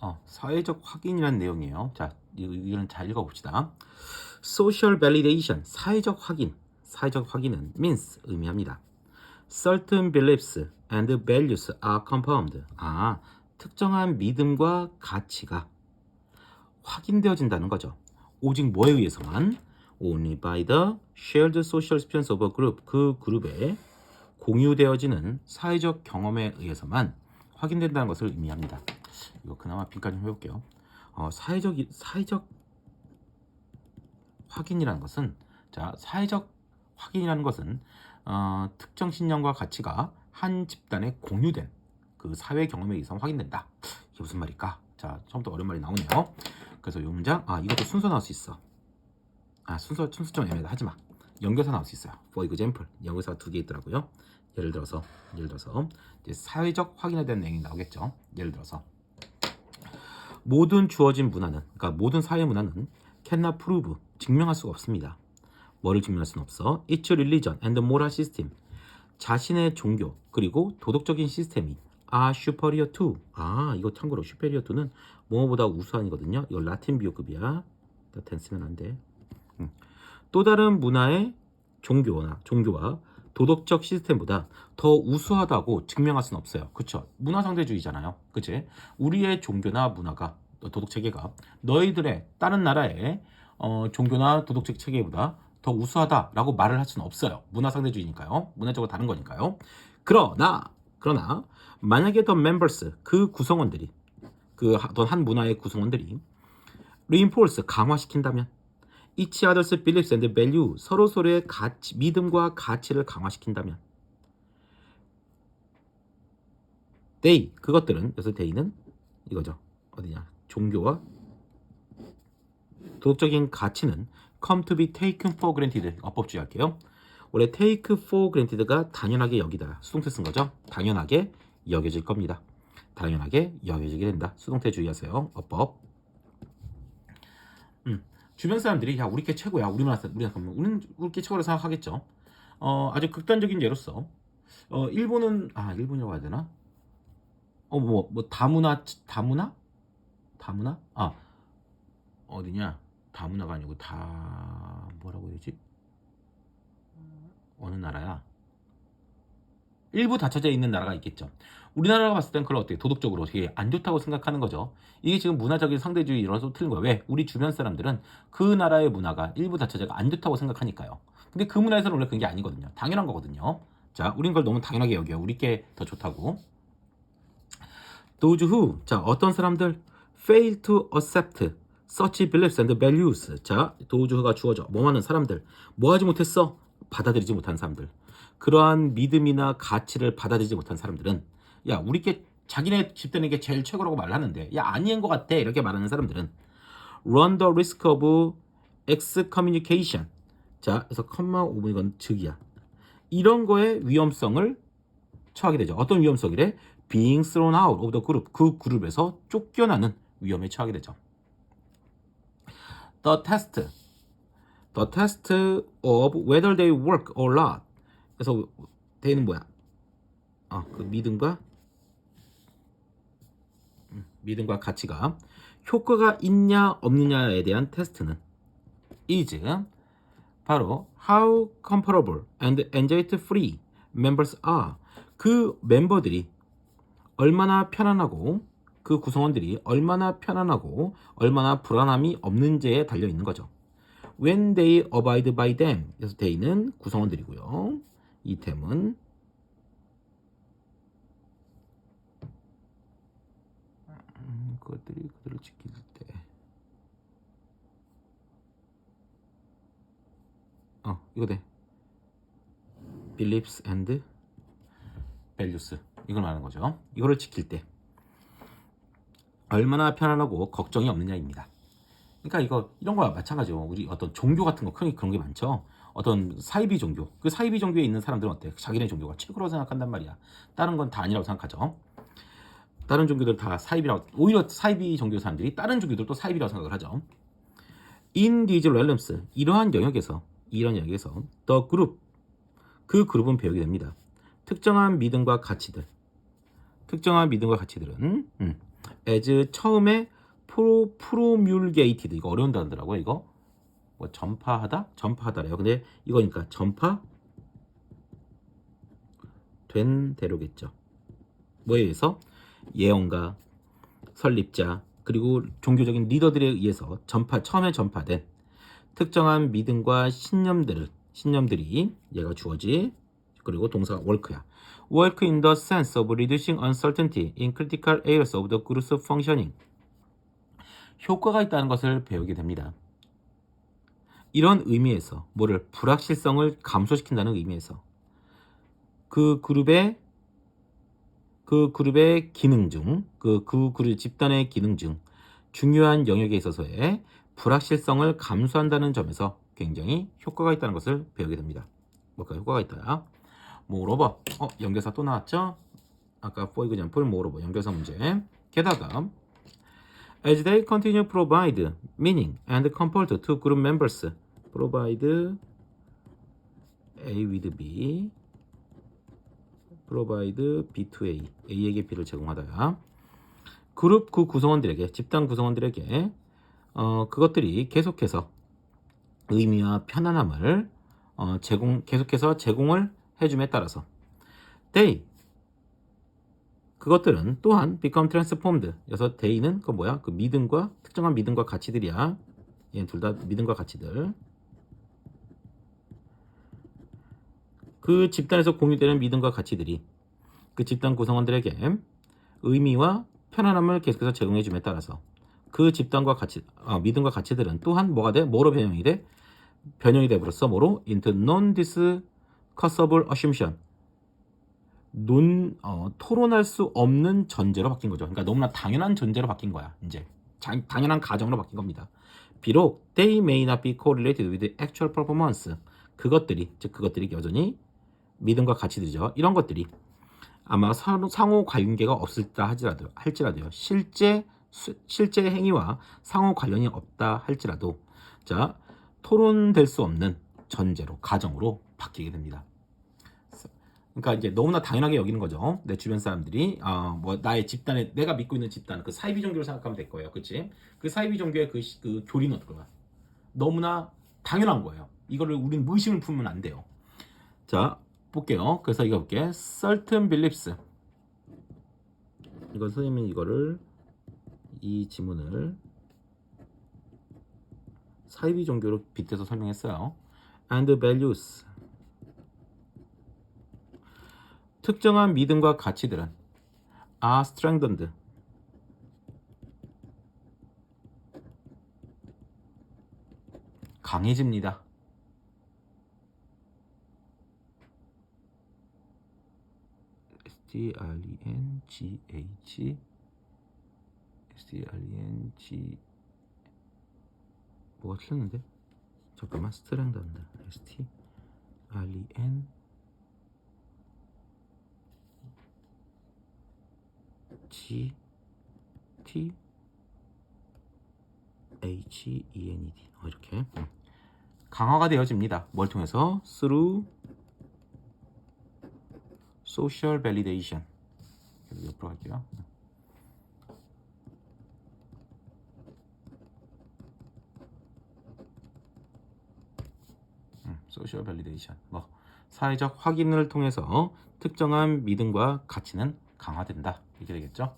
어, 사회적 확인이라는 내용이에요. 자, 이- 이거는 잘 읽어봅시다. Social validation, 사회적 확인. 사회적 확인은 means 의미합니다. Certain beliefs and values are confirmed. 아, 특정한 믿음과 가치가 확인되어진다는 거죠. 오직 뭐에 의해서만? Only by the shared social experience of a group. 그 그룹의 공유되어지는 사회적 경험에 의해서만 확인된다는 것을 의미합니다. 이거 그나마 빈칸 좀 해볼게요. 어, 사회적 사회적 확인이라는 것은 자 사회적 확인이라는 것은 어, 특정 신념과 가치가 한 집단에 공유된 그 사회 경험에 의해서 확인된다. 이게 무슨 말일까? 자 처음부터 어려운 말이 나오네요. 그래서 이 문장 아 이것도 순서 나올 수 있어. 아 순서 순서 좀 애매하다 하지 마. 연결사 나올 수 있어요. For example 연결사 두 개 있더라고요. 예를 들어서 예를 들어서 이제 사회적 확인에 대한 내용이 나오겠죠. 예를 들어서 모든 주어진 문화는 그러니까 모든 사회 문화는 cannot prove 증명할 수가 없습니다. 뭐를 증명할 수는 없어? It's religion and moral system. 자신의 종교 그리고 도덕적인 시스템이 are superior to. 아 이거 참고로 superior to는 뭐보다 우수한이거든요. 이거 라틴 비교급이야. 쓰면 안 돼. 음. 또 다른 문화의 종교나 종교와 도덕적 시스템보다 더 우수하다고 증명할 수는 없어요. 그쵸? 문화 상대주의잖아요. 그치? 우리의 종교나 문화가 도덕 체계가 너희들의 다른 나라의 어, 종교나 도덕적 체계보다 더 우수하다라고 말을 할 수는 없어요. 문화 상대주의니까요. 문화적으로 다른 거니까요. 그러나 그러나 만약에 더 멤버스 그 구성원들이 그 어떤 한 문화의 구성원들이 reinforce 강화시킨다면 each other's beliefs and value 서로 서로의 가치, 믿음과 가치를 강화시킨다면 they 그것들은 여기서 they는 이거죠. 어디냐? 종교와 도덕적인 가치는 come to be taken for granted 어법주의 할게요. 원래 take for granted가 당연하게 여기다 수동태 쓴 거죠. 당연하게 여겨질 겁니다. 당연하게 여겨지게 된다. 수동태 주의하세요. 어법. 음. 주변 사람들이 야 우리 게 최고야. 사람 우리나라 사람 우리는 우리 게 최고라 생각하겠죠. 어 아주 극단적인 예로서. 어 일본은 아 일본이라고 해야 되나? 어뭐뭐 다문화 다문화? 다문화? 아 어디냐? 다문화가 아니고 다 뭐라고 해야지? 어느 나라야? 일부 닫혀져 있는 나라가 있겠죠. 우리나라가 봤을 땐 그걸 어떻게 도덕적으로 어떻게 안 좋다고 생각하는 거죠. 이게 지금 문화적인 상대주의 이라서 틀린 거예요. 왜? 우리 주변 사람들은 그 나라의 문화가 일부 닫혀져가 안 좋다고 생각하니까요. 근데 그 문화에서는 원래 그게 아니거든요. 당연한 거거든요. 자, 우린 그걸 너무 당연하게 여겨요. 우리 게더 좋다고. Those 자, 어떤 사람들 fail to accept such beliefs and values. 자, those who가 주어져. 뭐 하는 사람들. 뭐 하지 못했어? 받아들이지 못한 사람들. 그러한 믿음이나 가치를 받아들이지 못한 사람들은 야, 우리 게 자기네 집되는 게 제일 최고라고 말하는데 야, 아닌 것 같아. 이렇게 말하는 사람들은 run the risk of excommunication. 자, 그래서 컴마 5분 이건 즉이야. 이런 거에 위험성을 처하게 되죠. 어떤 위험성이래? being thrown out of the group. 그 그룹에서 쫓겨나는 위험에 처하게 되죠. The test. The test of whether they work or not. 그래서 they는 뭐야? 아, 그 믿음과 음, 믿음과 가치가 효과가 있냐 없느냐에 대한 테스트는 is 바로 how comparable and anxiety free members are 그 멤버들이 얼마나 편안하고 그 구성원들이 얼마나 편안하고 얼마나 불안함이 없는지에 달려 있는 거죠. When they abide by them. 그래서 they는 구성원들이고요. 이 템은 음, 그것들이 그들을 지킬 때. 어, 이거 돼. beliefs and values. 이걸 말하는 거죠. 이거를 지킬 때 얼마나 편안하고 걱정이 없느냐입니다. 그러니까 이거 이런 거와 마찬가지죠. 우리 어떤 종교 같은 거 그런 게 많죠. 어떤 사이비 종교. 그 사이비 종교에 있는 사람들은 어때? 자기네 종교가 최고라고 생각한단 말이야. 다른 건 다 아니라고 생각하죠. 다른 종교들 다 사이비라고 오히려 사이비 종교 사람들이 다른 종교들도 사이비라고 생각을 하죠. In these 이러한 영역에서 이런 영역에서 the group 그 그룹은 배우게 됩니다. 특정한 믿음과 가치들 특정한 믿음과 가치들은 음, as 처음에 프로 프로뮬게이티드 이거 어려운 단어더라고요. 이거 뭐 전파하다, 전파하다래요. 근데 이거니까 전파 된 대로겠죠. 뭐에 의해서 예언가, 설립자 그리고 종교적인 리더들에 의해서 전파 처음에 전파된 특정한 믿음과 신념들을 신념들이 얘가 주어지 그리고 동사가 work야. work in the sense of reducing uncertainty in critical. 효과가 있다는 것을 배우게 됩니다. 이런 의미에서 뭐를 불확실성을 감소시킨다는 의미에서 그 그룹의 그 그룹의 기능 중, 그, 그 그룹 집단의 기능 중 중요한 영역에 있어서의 불확실성을 감소한다는 점에서 굉장히 효과가 있다는 것을 배우게 됩니다. 뭐가 효과가 있다. 모로버. 어, 연결사 또 나왔죠? 아까 for example 모로버 연결사 문제. 게다가 as they continue provide meaning and comfort to group members provide A with B provide B to A A에게 B를 제공하다야 그룹 그 구성원들에게 집단 구성원들에게 어, 그것들이 계속해서 의미와 편안함을 어, 제공 계속해서 제공을 해줌에 따라서 they 그것들은 또한 become transformed. 여서 day는 그 뭐야? 그 믿음과 특정한 믿음과 가치들이야. 얘 둘다 믿음과 가치들. 그 집단에서 공유되는 믿음과 가치들이 그 집단 구성원들에게 의미와 편안함을 계속해서 제공해 줌에 따라서 그 집단과 가치, 아, 믿음과 가치들은 또한 뭐가 돼? 뭐로 변형이 돼? 변형이 돼버렸어. 뭐로? into non-discussable assumption. 논, 어, 토론할 수 없는 전제로 바뀐 거죠. 그러니까 너무나 당연한 전제로 바뀐 거야. 이제 자, 당연한 가정으로 바뀐 겁니다. 비록 they may not be correlated with actual performance. 그것들이 즉 그것들이 여전히 믿음과 가치들이죠. 이런 것들이 아마 상- 상호 관계가 없을다 하지라도 할지라도요. 실제 수- 실제 행위와 상호 관련이 없다 할지라도 자 토론될 수 없는 전제로 가정으로 바뀌게 됩니다. 그러니까 이제 너무나 당연하게 여기는 거죠. 내 주변 사람들이 아뭐 나의 집단에 내가 믿고 있는 집단 그 사이비 종교를 생각하면 될 거예요. 그렇지? 그 사이비 종교의 그, 시- 그 교리는 어떨까? 너무나 당연한 거예요. 이거를 우리는 의심을 품으면 안 돼요. 자 볼게요. 그래서 이거 볼게. certain beliefs. 이거 선생님이 이거를 이 지문을 사이비 종교로 빗대서 설명했어요. and values. 특정한 믿음과 가치들은 are strengthened. 강해집니다. S T R E N G H S T R E N G 뭐가 틀렸는데? 잠깐만 스트랭드한다. S T R E N G T H E N E D 어, 이렇게 음. 강화가 되어집니다. 뭘 통해서? through social validation. 옆으로 갈게요. 음, social validation. 뭐 사회적 확인을 통해서 특정한 믿음과 가치는 강화된다. 이렇게 되겠죠?